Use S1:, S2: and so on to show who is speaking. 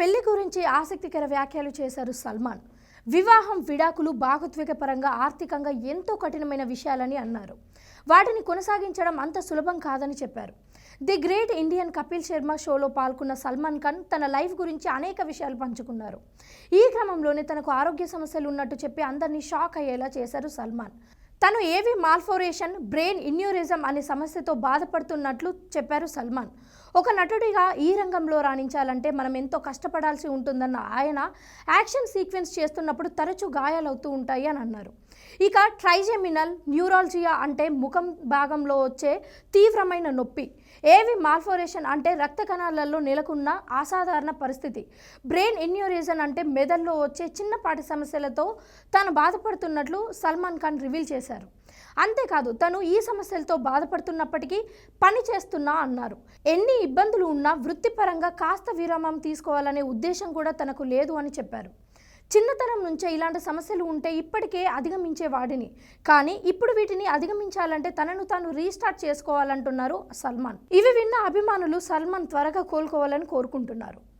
S1: పెళ్ళి గురించి ఆసక్తికర వ్యాఖ్యలు చేశారు సల్మాన్. వివాహం విడాకులు భాగోద్వేగ పరంగా ఆర్థికంగా ఎంతో కఠినమైన విషయాలని అన్నారు. వాటిని కొనసాగించడం అంత సులభం కాదని చెప్పారు. The great Indian Kapil Sharma షోలో పాల్గొన్న సల్మాన్ ఖాన్ తన లైఫ్ గురించి అనేక విషయాలు పంచుకున్నారు. ఈ క్రమంలోనే తనకు ఆరోగ్య సమస్యలు ఉన్నట్టు చెప్పి అందరినీ షాక్ అయ్యేలా చేశారు సల్మాన్. తను ఏవి మాల్ఫోరేషన్ బ్రెయిన్ ఇన్యూరిజం అనే సమస్యతో బాధపడుతున్నట్లు చెప్పారు సల్మాన్. ఒక నటుడిగా ఈ రంగంలో రాణించాలంటే మనం ఎంతో కష్టపడాల్సి ఉంటుందన్న ఆయన యాక్షన్ సీక్వెన్స్ చేస్తున్నప్పుడు తరచూ గాయాలవుతూ ఉంటాయి అని అన్నారు. ఇక ట్రైజెమినల్ న్యూరాలజియా అంటే ముఖం భాగంలో వచ్చే తీవ్రమైన నొప్పి. ఏవి మాల్ఫోరేషన్ అంటే రక్త కణాలలో నెలకొన్న అసాధారణ పరిస్థితి. బ్రెయిన్ ఇన్యూరిజన్ అంటే మెదడులో వచ్చే చిన్నపాటి సమస్యలతో తాను బాధపడుతున్నట్లు సల్మాన్ ఖాన్ రివీల్ చేశారు. అంతేకాదు తను ఈ సమస్యలతో బాధపడుతున్నప్పటికీ పని చేస్తున్నా అన్నారు. ఎన్ని ఇబ్బందులు ఉన్నా వృత్తిపరంగా కాస్త విరామం తీసుకోవాలనే ఉద్దేశం కూడా తనకు లేదు అని చెప్పారు. చిన్నతనం నుంచే ఇలాంటి సమస్యలు ఉంటే ఇప్పటికే అధిగమించే వాడిని. కానీ ఇప్పుడు వీటిని అధిగమించాలంటే తనను తాను రీస్టార్ట్ చేసుకోవాలంటున్నారు సల్మాన్. ఇవి విన్న అభిమానులు సల్మాన్ త్వరగా కోలుకోవాలని కోరుకుంటున్నారు.